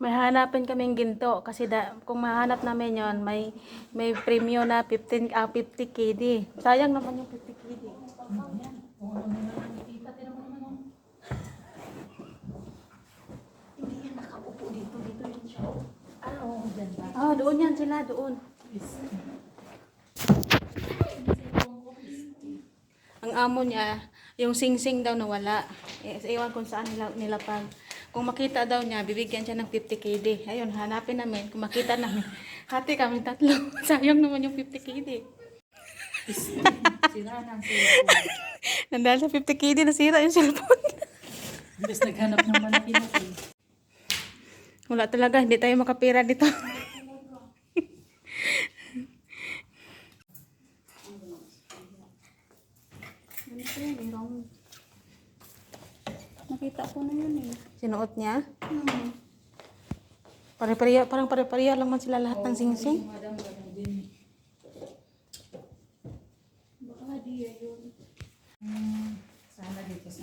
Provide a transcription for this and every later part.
May hanapin kaming ginto kasi da, kung mahanap namin yon may may premium na 15 ah, 50 KD. Sayang naman yung 50 KD. Hindi yan nakaupo dito. Dito yan siya. Ah, oo, dyan ba? Oh, doon yan sila, doon. Ang amo niya, yung sing-sing daw nawala. Eh, ewan kung saan nila, nilapag. Kung makita daw niya, bibigyan siya ng 50 KD. Ayun, hanapin namin. Kung makita namin, hati kami tatlo. Sayang naman yung 50 KD. Sira ang cellphone. Nandahil sa 50 KD, nasira yung cellphone. Imbes naghanap ng malaki na eh. Wala talaga, hindi tayo makapira dito. Nakita ko na yun eh. Sinuot niya. Hmm. Pare-pareha, parang pare-pareha lang man sila lahat ng sing-sing. Madam, ganun din. Baka di yun. Hmm, sana dito sa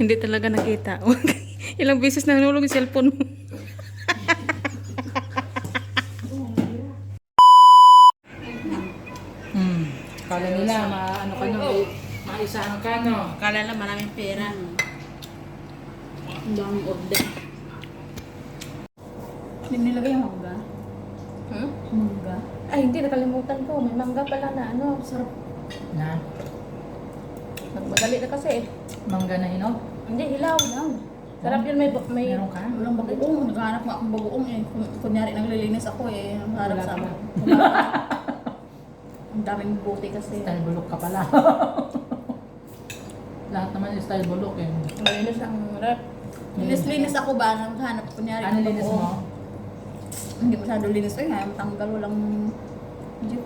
Hindi talaga nakita. Ilang beses na nahulog yung cellphone mo. Hmm. Kala nila, maano ka no, may maisahan ka no. Kala lang maraming pera. Ang daming order. Hindi nilagay yung mangga. Hmm? Mangga. Ay, hindi. Nakalimutan ko. May mangga pala na ano. Sarap. Na, Nagmadali na kasi. mangga na hinog. Hindi, hilaw. hilaw. Sarap yun. May, may Meron ka? Walang bagoong. Naghahanap nga akong bagoong eh. Kun- Kunyari naglilinis ako eh. Ang harap sa amin. Ang daming buti kasi. Style bulok ka pala. Lahat naman yung style bulok eh. malinis ang rep. Linis-linis ako ba? Naghahanap kunyari Ano ng linis bagoong. mo? Hindi masyado linis ko eh. Nga, matanggal walang... Hindi.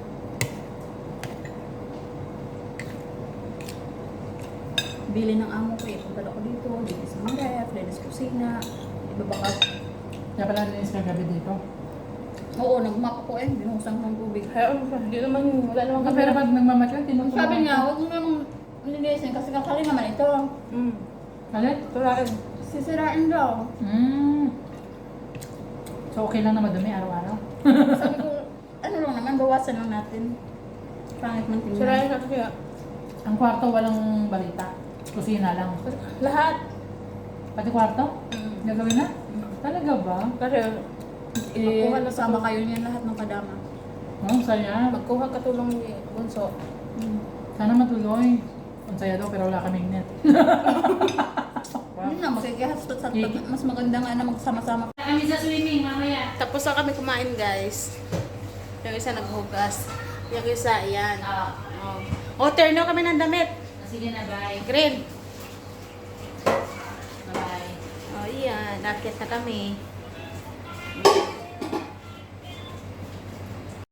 Bili ng amo ko eh. Punta ako dito. Linis ng ref, linis kusina. Iba baka... Kaya pala linis ka gabi dito. Oo, nagmap ako eh. Binuhusan ko ng tubig. Kaya, hindi naman, wala naman Ang pero pag nagmamat ka, tinutulungan. Sabi niya, huwag mo namang linisin kasi kakali naman ito. Hmm. Alit? Tulain. Sisirain daw. Mm. So okay lang na madumi araw-araw? Sabi ko, ano lang naman, bawasan lang natin. Pangit man tingnan. Sirain na kaya. Ang kwarto walang balita. Kusina lang. Lahat. Pati kwarto? Hmm. Gagawin na? Talaga ba? Kasi, Eh, Magkuha na sama kayo niyan lahat ng kadama. Oh, saya. magkuha katulong ni Bunso. Hmm. Sana matuloy. Ang saya daw pero wala kaming net. Ano na, sa Eh. mas maganda nga na magsama-sama. Kami sa swimming mamaya. Tapos na kami kumain, guys. Yung isa naghugas. Yung isa, yan. Ah, Oh. Oh, turn kami ng damit. sige na, bye. Green. Bye. Oh, yan. Nakit na kami.